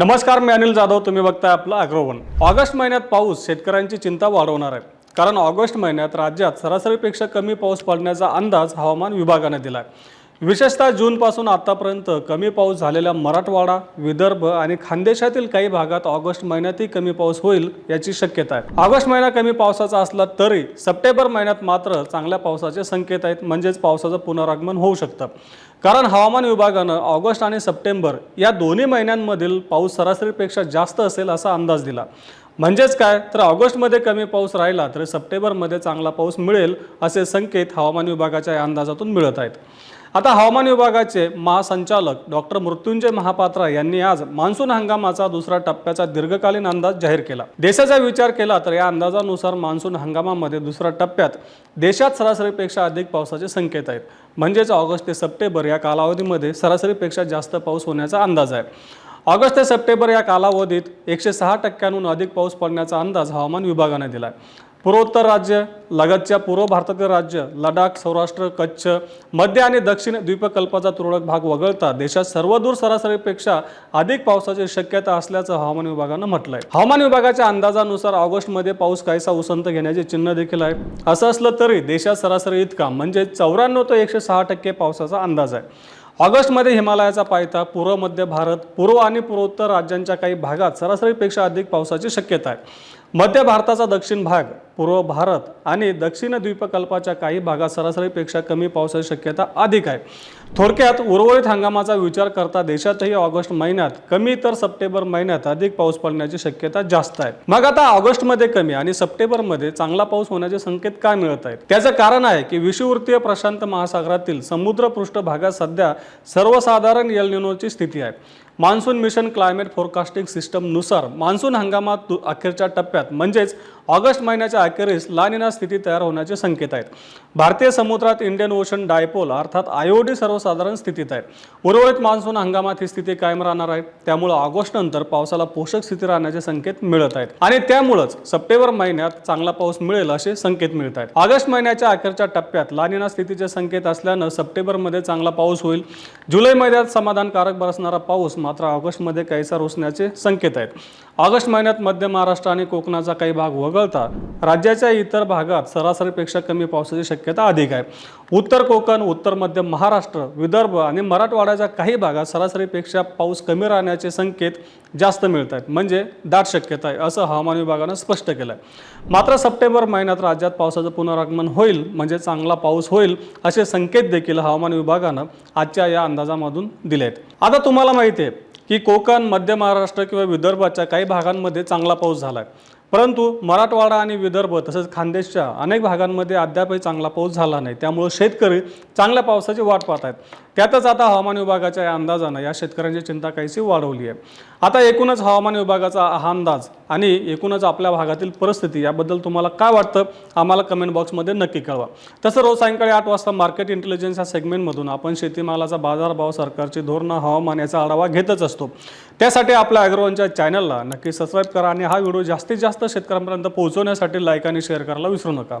नमस्कार मी अनिल जाधव. तुम्ही बघताय आपलं अग्रवन. ऑगस्ट महिन्यात पाऊस शेतकऱ्यांची चिंता वाढवणार आहे. कारण ऑगस्ट महिन्यात राज्यात सरासरीपेक्षा कमी पाऊस पडण्याचा अंदाज हवामान विभागाने दिला आहे विशेषतः जूनपासून आतापर्यंत कमी पाऊस झालेल्या मराठवाडा विदर्भ आणि खानदेशातील काही भागात ऑगस्ट महिन्यातही कमी पाऊस होईल याची शक्यता आहे. ऑगस्ट महिना कमी पावसाचा असला तरी सप्टेंबर महिन्यात मात्र चांगल्या पावसाचे संकेत आहेत म्हणजेच पावसाचं पुनरागमन होऊ शकतं. कारण हवामान विभागानं ऑगस्ट आणि सप्टेंबर या दोन्ही महिन्यांमधील पाऊस सरासरीपेक्षा जास्त असेल असा अंदाज दिला. म्हणजेच काय? तर ऑगस्टमध्ये कमी पाऊस राहिला तर सप्टेंबरमध्ये चांगला पाऊस मिळेल असे संकेत हवामान विभागाच्या या अंदाजातून मिळत आहेत. आता हवामान विभागाचे महासंचालक डॉक्टर मृत्युंजय महापात्रा यांनी आज मान्सून हंगामाचा दुसरा टप्प्याचा दीर्घकालीन अंदाज जाहीर केला. देशाचा विचार केला तर या अंदाजानुसार मान्सून हंगामामध्ये दुसऱ्या टप्प्यात देशात सरासरीपेक्षा अधिक पावसाचे संकेत आहेत. म्हणजेच ऑगस्ट ते सप्टेंबर या कालावधीमध्ये सरासरीपेक्षा जास्त पाऊस होण्याचा अंदाज आहे. ऑगस्ट ते सप्टेंबर या कालावधीत एकशे सहा टक्क्यांहून अधिक पाऊस पडण्याचा अंदाज हवामान विभागाने दिला आहे पूर्वोत्तर राज्य लगतच्या पूर्व भारतातील राज्य लडाख सौराष्ट्र कच्छ मध्य आणि दक्षिण द्वीपकल्पाचा तुरळक भाग वगळता देशात सर्वदूर सरासरीपेक्षा अधिक पावसाची शक्यता असल्याचं हवामान विभागानं म्हटलं आहे हवामान विभागाच्या अंदाजानुसार ऑगस्टमध्ये पाऊस काहीसा उसंत घेण्याचे चिन्ह देखील आहे. असं असलं तरी देशात सरासरी इतका म्हणजे चौऱ्याण्णव ते एकशे सहा टक्के पावसाचा अंदाज आहे. ऑगस्टमध्ये हिमालयाचा पायथा पूर्व मध्य भारत पूर्व आणि पूर्वोत्तर राज्यांच्या काही भागात सरासरीपेक्षा अधिक पावसाची शक्यता आहे. मध्य भारताचा दक्षिण भाग पूर्व भारत आणि दक्षिण द्वीपकल्पाच्या काही भागात सरासरीपेक्षा कमी पावसाची शक्यता अधिक आहे. थोडक्यात उर्वरित हंगामाचा विचार करता देशातही ऑगस्ट महिन्यात कमी तर सप्टेंबर महिन्यात अधिक पाऊस पडण्याची शक्यता जास्त आहे. मग आता ऑगस्टमध्ये कमी आणि सप्टेंबरमध्ये चांगला पाऊस होण्याचे संकेत काय मिळत आहेत? त्याचं कारण आहे की विषुवृत्तीय प्रशांत महासागरातील समुद्र पृष्ठभागात सध्या सर्वसाधारण एलनिनोची स्थिती आहे. मान्सून मिशन क्लायमेट फोरकास्टिंग सिस्टमनुसार मान्सून हंगामात अखेरच्या टप्प्यात म्हणजेच ऑगस्ट महिन्याच्या अखेरीस लानिना स्थिती तयार होण्याचे संकेत आहेत. भारतीय समुद्रात इंडियन ओशन डायपोल अर्थात आयओडी सर्वसाधारण स्थितीत आहे. उर्वरित मान्सून हंगामात ही स्थिती कायम राहणार आहे. त्यामुळे ऑगस्ट नंतर पावसाला पोषक स्थिती राहण्याचे संकेत मिळत आहेत. आणि त्यामुळंच सप्टेंबर महिन्यात चांगला पाऊस मिळेल असे संकेत मिळत आहेत. ऑगस्ट महिन्याच्या अखेरच्या टप्प्यात लानिना स्थितीचे संकेत असल्यानं सप्टेंबरमध्ये चांगला पाऊस होईल. जुलै महिन्यात समाधानकारक बरसणारा पाऊस मात्र ऑगस्टमध्ये काहीसा रोसण्याचे संकेत आहेत. ऑगस्ट महिन्यात मध्य महाराष्ट्र आणि कोकणाचा काही भाग वगळता राज्याच्या इतर भागात सरासरीपेक्षा कमी पावसाची शक्यता अधिक आहे. उत्तर कोकण उत्तर मध्य महाराष्ट्र विदर्भ आणि मराठवाड्याच्या काही भागात सरासरीपेक्षा पाऊस कमी राहण्याचे संकेत जास्त मिळत आहेत. म्हणजे दाट शक्यता आहे असं हवामान विभागानं स्पष्ट केलं आहे मात्र सप्टेंबर महिन्यात राज्यात पावसाचं पुनरागमन होईल म्हणजे चांगला पाऊस होईल असे संकेत देखील हवामान विभागानं आजच्या या अंदाजामधून दिले आहेत आता तुम्हाला माहिती आहे की कोकण मध्य महाराष्ट्र किंवा विदर्भाच्या काही भागांमध्ये चांगला पाऊस झाला आहे परंतु मराठवाडा आणि विदर्भ तसेच खानदेशच्या अनेक भागांमध्ये अद्यापही चांगला पाऊस झाला नाही. त्यामुळे शेतकरी चांगल्या पावसाची वाट पाहत आहेत. त्यातच आता हवामान विभागाच्या या अंदाजानं या शेतकऱ्यांची चिंता काहीशी वाढवली आहे. आता एकूणच हवामान विभागाचा हा अंदाज आणि एकूणच आपल्या भागातील परिस्थिती याबद्दल तुम्हाला काय वाटतं आम्हाला कमेंट बॉक्समध्ये नक्की कळवा. तसं रोज सायंकाळी आठ वाजता मार्केट इंटेलिजन्स या सेगमेंटमधून आपण शेतीमालाचा बाजारभाव सरकारची धोरणं हवामान याचा आढावा घेतच असतो. त्यासाठी आपल्या अग्रवांच्या चॅनलला नक्की सबस्क्राईब करा आणि हा व्हिडिओ जास्तीत जास्त जास्त शेतकऱ्यांपर्यंत पोहोचवण्यासाठी लाईक आणि शेअर करायला विसरू नका.